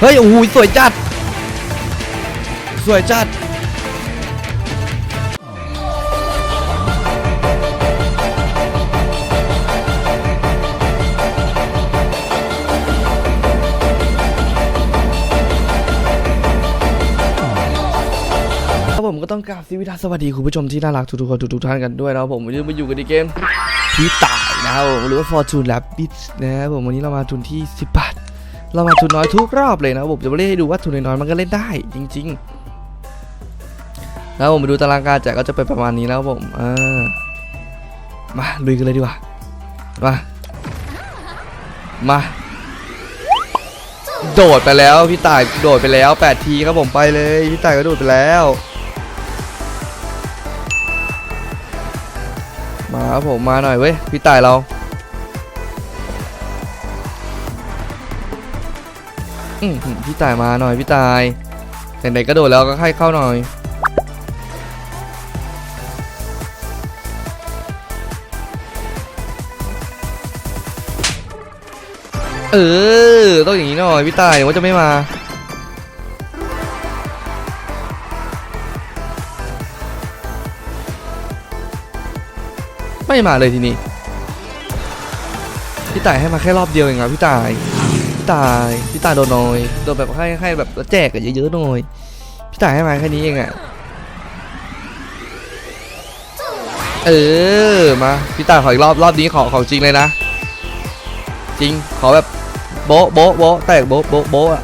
เฮ้ย โอ้โห สวยจัด สวยจัด ครับผมก็ต้องกราบสวัสสวัสดีคุณผู้ชมที่น่ารักทุกๆคนทุกๆท่านกันด้วยนะครับผมวันนี้มาอยู่กันในเกม พี่ตายนะครับผมหรือว่า Fortune Rabbit นะครับผมวันนี้เรามาทุนที่ 10 บาท เรามาทุนน้อยทุกรอบเลยนะครับผมจะมาเล่นให้ดูว่าทุนน้อยๆมันก็เล่นได้จริงๆแล้วผมมาดูตารางการแจกก็จะเป็นประมาณนี้แล้วผมอ่ามาลุยกันเลยดีกว่ามามาโดดไปแล้วพี่ต่ายโดดไปแล้ว 8 ทีครับผมไปเลย พี่ต่ายก็โดดไปแล้ว มาครับผมมาหน่อยเว้ยพี่ต่ายเราอืมพี่ต่ายมาหน่อยพี่ต่ายไหนๆก็โดดแล้วก็ให้เข้าหน่อยเออต้องอย่างนี้หน่อยพี่ต่ายเดี๋ยวว่าจะไม่มา ไม่มาเลยทีนี้ พี่ตายให้มาแค่รอบเดียวเองครับพี่ตาย พี่ตาย พี่ตายโดนน้อย โดนแบบให้ให้แบบแจกกันเยอะๆหน่อย พี่ตายให้มาแค่นี้เองอะเออ มา พี่ตายขออีกรอบรอบนี้ขอของจริงเลยนะ จริง ขอแบบโบ๊ะโบ๊ะโบ๊ะแตกโบ๊ะโบ๊ะโบ๊ะอะ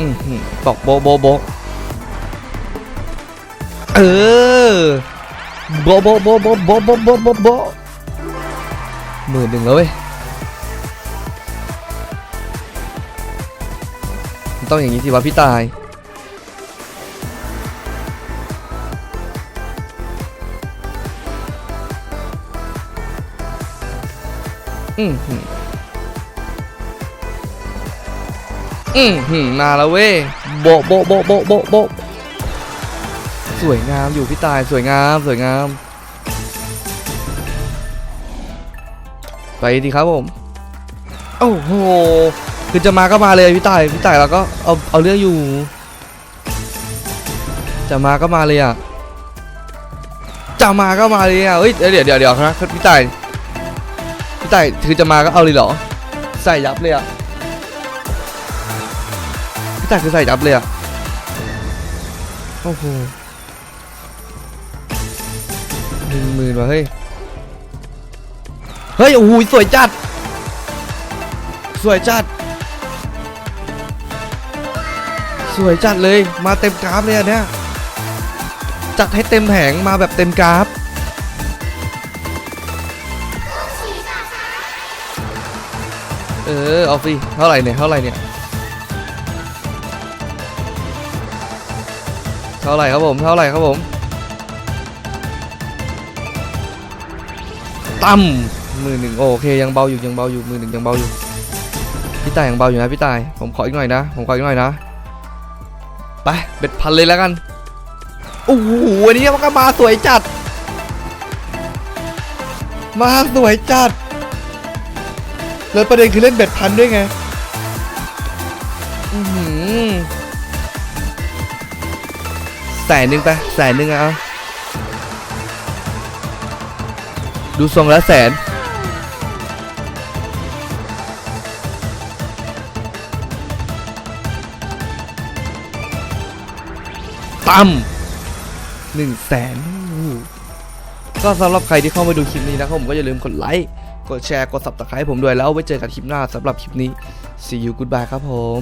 อืมหืมบอกโบโบโบเออ โบ๊ะโบ๊ะโบ๊ะโบ๊ะโบ๊ะโบ๊ะโบ๊ะโบโบหมื่นหนึ่งแล้วเว้ยต้องอย่างนี้สิวะพี่ตาย อืมหืมอืมหืมมาแล้วเว้ยโบะโบะโบะโบะโบโบะ สวยงามอยู่พี่ตายสวยงามสวยงาม ไปดีครับผมโอ้โหคือจะมาก็มาเลยพี่ตายพี่ตายเราก็เอาเอาเรื่องอยู่ จะมาก็มาเลยอะจะมาก็มาเลยอะเฮ้ยเดี๋ยวเดี๋ยวเดี๋ยวครับพี่ตายพี่ตายคือจะมาก็เอาเลยเหรอใส่ยับเลยอะพี่ตายคือใส่ยับเลยอะโอ้โห นึ่งหมื่นว่ะเฮ้ย เฮ้ย โอ้โหสวยจัด สวยจัด สวยจัดเลย มาเต็มกราฟเลยอันเนี้ย จัดให้เต็มแผงมาแบบเต็มกราฟเออเอาสิเท่าไหร่เนี่ย เท่าไหร่เนี่ย เท่าไหร่ครับผม เท่าไหร่ครับผม ตั้มมือหนึ่งโอเคยังเบาอยู่ยังเบาอยู่มือหนึ่งยังเบาอยู่พี่ตายยังเบาอยู่นะพี่ตายผมขออีกหน่อยนะ ผมขออีกหน่อยนะไปเบ็ดพันเลยแล้วกันโอ้โหวันนี้มันก็มาสวยจัด มาสวยจัดแล้วประเด็นคือเล่นเบ็ดพันด้วยไงอือหือแสนหนึ่งไปแสนหนึ่งอะ ดูทรงล้วแสน ตั้มหนึ่งแสนก็สำหรับใครที่เข้ามาดูคลิปนี้นะครับผมก็อย่าลืมกดไลค์ กดแชร์ กด subscribe ผมด้วยแล้วไว้เจอกันคลิปหน้าสำหรับคลิปนี้ see you goodbye ครับผม